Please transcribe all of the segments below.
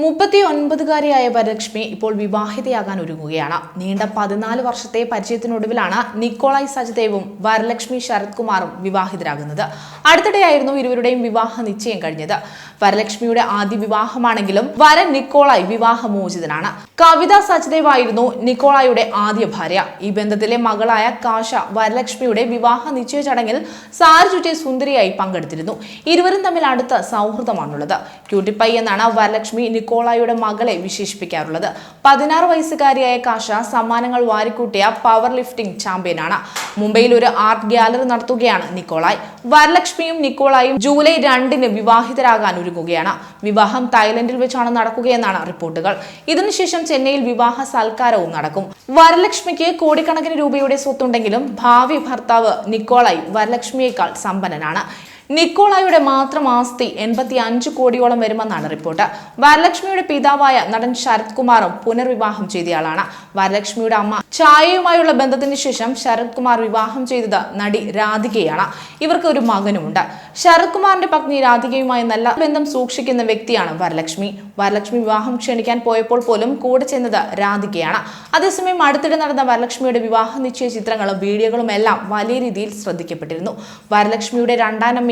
മുപ്പത്തി ഒൻപതുകാരിയായ വരലക്ഷ്മി ഇപ്പോൾ വിവാഹിതയാകാൻ ഒരുങ്ങുകയാണ്. നീണ്ട പതിനാല് വർഷത്തെ പരിചയത്തിനൊടുവിലാണ് നിക്കോളായി സജ്ദേവും വരലക്ഷ്മി ശരത് കുമാറും വിവാഹിതരാകുന്നത്. അടുത്തിടെയായിരുന്നു ഇരുവരുടെയും വിവാഹ നിശ്ചയം കഴിഞ്ഞത്. വരലക്ഷ്മിയുടെ ആദ്യ വിവാഹമാണെങ്കിലും വരൻ നിക്കോളായ് വിവാഹമോചിതനാണ്. കവിത സച്ദേവ് ആയിരുന്നു നിക്കോളായുടെ ആദ്യ ഭാര്യ. ഈ ബന്ധത്തിലെ മകളായ കാശ വരലക്ഷ്മിയുടെ വിവാഹ നിശ്ചയ ചടങ്ങിൽ സാരി ചുറ്റിയ സുന്ദരിയായി പങ്കെടുത്തിരുന്നു. ഇരുവരും തമ്മിൽ അടുത്ത സൗഹൃദമാണുള്ളത്. ക്യൂട്ടിപ്പൈ എന്നാണ് വരലക്ഷ്മി നിക്കോളായുടെ മകളെ വിശേഷിപ്പിക്കാറുള്ളത്. പതിനാറ് വയസ്സുകാരിയായ കാഷ സമ്മാനങ്ങൾ വാരിക്കൂട്ടിയ പവർ ലിഫ്റ്റിംഗ് ചാമ്പ്യനാണ് മുംബൈയിൽ ഒരു ആർട്ട് ഗ്യാലറി നടത്തുകയാണ് നിക്കോളായ്. വരലക്ഷ്മിയും നിക്കോളായും ജൂലൈ രണ്ടിന് വിവാഹിതരാകാൻ ഒരുങ്ങുകയാണ്. വിവാഹം തായ്ലൻഡിൽ വെച്ചാണ് നടക്കുകയെന്നാണ് റിപ്പോർട്ടുകൾ. ഇതിനുശേഷം ചെന്നൈയിൽ വിവാഹ സൽക്കാരവും നടക്കും. വരലക്ഷ്മിക്ക് കോടിക്കണക്കിന് രൂപയുടെ സ്വത്തുണ്ടെങ്കിലും ഭാവി ഭർത്താവ് നിക്കോളായി വരലക്ഷ്മിയേക്കാൾ സമ്പന്നനാണ്. നിക്കോളായുടെ മാത്രം ആസ്തി എൺപത്തി അഞ്ച് കോടിയോളം വരുമെന്നാണ് റിപ്പോർട്ട്. വരലക്ഷ്മിയുടെ പിതാവായ നടൻ ശരത് കുമാറും പുനർവിവാഹം ചെയ്തയാളാണ്. വരലക്ഷ്മിയുടെ അമ്മ ഛായയുമായുള്ള ബന്ധത്തിന് ശേഷം ശരത് കുമാർ വിവാഹം ചെയ്തത് നടി രാധികയാണ്. ഇവർക്ക് ഒരു മകനുമുണ്ട്. ശരത് കുമാറിന്റെ പത്നി രാധികയുമായി നല്ല ബന്ധം സൂക്ഷിക്കുന്ന വ്യക്തിയാണ് വരലക്ഷ്മി. വരലക്ഷ്മി വിവാഹം ക്ഷണിക്കാൻ പോയപ്പോൾ പോലും കൂടെ ചെന്നത് രാധികയാണ്. അതേസമയം അടുത്തിടെ നടന്ന വരലക്ഷ്മിയുടെ വിവാഹ നിശ്ചയ ചിത്രങ്ങളും വീഡിയോകളും എല്ലാം വലിയ രീതിയിൽ ശ്രദ്ധിക്കപ്പെട്ടിരുന്നു. വരലക്ഷ്മിയുടെ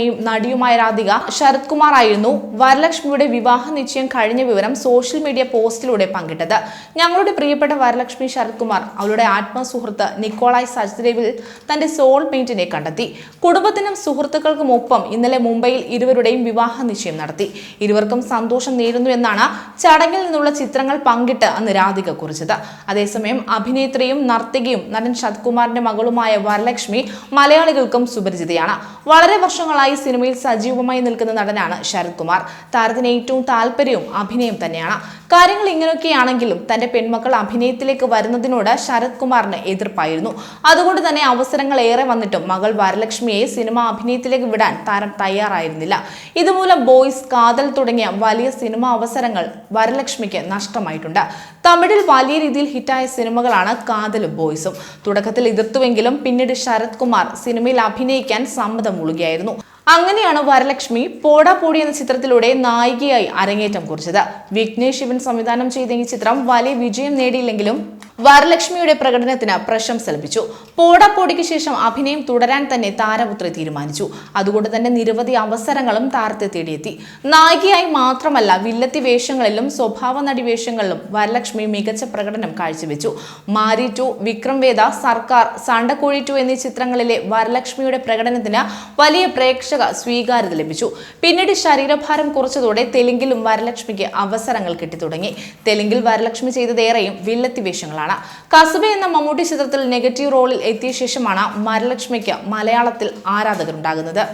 രണ്ടാനമ്മയും നടിയുമായ രാധിക ശരത് കുമാർ ആയിരുന്നു വരലക്ഷ്മിയുടെ വിവാഹ നിശ്ചയം കഴിഞ്ഞ വിവരം സോഷ്യൽ മീഡിയ പോസ്റ്റിലൂടെ പങ്കിട്ടത്. ഞങ്ങളുടെ പ്രിയപ്പെട്ട വരലക്ഷ്മി ശരത് കുമാർ അവളുടെ ആത്മസുഹൃത്ത് നിക്കോളായ് സജ്ദേവിൽ തന്റെ സോൾ സോൾമേറ്റിനെ കണ്ടെത്തി. കുടുംബത്തിനും സുഹൃത്തുക്കൾക്കും ഒപ്പം ഇന്നലെ മുംബൈയിൽ ഇരുവരുടെയും വിവാഹ നിശ്ചയം നടത്തി. ഇരുവർക്കും സന്തോഷം നേരുന്നു എന്നാണ് ചടങ്ങിൽ നിന്നുള്ള ചിത്രങ്ങൾ പങ്കിട്ട് അന്ന് രാധിക കുറിച്ചത്. അതേസമയം അഭിനേത്രിയും നർത്തകിയും നടൻ ശരത് കുമാറിന്റെ മകളുമായ വരലക്ഷ്മി മലയാളികൾക്കും സുപരിചിതയാണ്. വളരെ വർഷങ്ങളായി സിനിമയിൽ സജീവമായി നിൽക്കുന്ന നടനാണ് ശരത് കുമാർ. താരത്തിന് ഏറ്റവും താല്പര്യവും അഭിനയം തന്നെയാണ്. കാര്യങ്ങൾ ഇങ്ങനെയൊക്കെയാണെങ്കിലും തന്റെ പെൺമക്കൾ അഭിനയത്തിലേക്ക് വരുന്നതിനോട് ശരത് കുമാറിന് എതിർപ്പായിരുന്നു. അതുകൊണ്ട് തന്നെ അവസരങ്ങൾ ഏറെ വന്നിട്ടും മകൾ വരലക്ഷ്മിയെ സിനിമ അഭിനയത്തിലേക്ക് വിടാൻ താരം തയ്യാറായിരുന്നില്ല. ഇതുമൂലം ബോയ്സ് കാതൽ തുടങ്ങിയ വലിയ സിനിമ അവസരങ്ങൾ വരലക്ഷ്മിക്ക് നഷ്ടമായിട്ടുണ്ട്. തമിഴിൽ വലിയ രീതിയിൽ ഹിറ്റായ സിനിമകളാണ് കാതലും ബോയ്സും. തുടക്കത്തിൽ എതിർത്തുവെങ്കിലും പിന്നീട് ശരത് കുമാർ സിനിമയിൽ അഭിനയിക്കാൻ സമ്മതം മുളുകയായിരുന്നു. അങ്ങനെയാണ് വരലക്ഷ്മി പോടാ പോടി എന്ന ചിത്രത്തിലൂടെ നായികയായി അരങ്ങേറ്റം കുറിച്ചത്. വിഘ്നേഷ് ശിവൻ സംവിധാനം ചെയ്ത ഈ ചിത്രം വലിയ വിജയം നേടിയില്ലെങ്കിലും വരലക്ഷ്മിയുടെ പ്രകടനത്തിന് പ്രശംസ ലഭിച്ചു. പോടാപ്പോടിക്ക് ശേഷം അഭിനയം തുടരാൻ തന്നെ താരപുത്രി തീരുമാനിച്ചു. അതുകൊണ്ട് തന്നെ നിരവധി അവസരങ്ങളും താരത്തെ തേടിയെത്തി. നായികയായി മാത്രമല്ല വില്ലത്തി വേഷങ്ങളിലും സ്വഭാവ നടി വേഷങ്ങളിലും വരലക്ഷ്മി മികച്ച പ്രകടനം കാഴ്ചവെച്ചു. മാരി ടു വിക്രം വേദ സർക്കാർ സണ്ടക്കോഴി ടു എന്നീ ചിത്രങ്ങളിലെ വരലക്ഷ്മിയുടെ പ്രകടനത്തിന് വലിയ പ്രേക്ഷക സ്വീകാര്യത ലഭിച്ചു. പിന്നീട് ശരീരഭാരം കുറച്ചതോടെ തെലുങ്കിലും വരലക്ഷ്മിക്ക് അവസരങ്ങൾ കിട്ടിത്തുടങ്ങി. തെലുങ്കിൽ വരലക്ഷ്മി ചെയ്തതേറെയും വില്ലത്തി വേഷങ്ങളാണ്. കസുബ എന്ന മമ്മൂട്ടി ചിത്രത്തിൽ നെഗറ്റീവ് റോളിൽ എത്തിയ ശേഷമാണ് മരലക്ഷ്മിക്ക് മലയാളത്തിൽ ആരാധകരുണ്ടാകുന്നത്.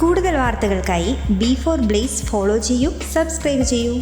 കൂടുതൽ വാർത്തകൾക്കായി ബി ഫോർ ബ്ലേസ് ഫോളോ ചെയ്യൂ സബ്സ്ക്രൈബ് ചെയ്യൂ.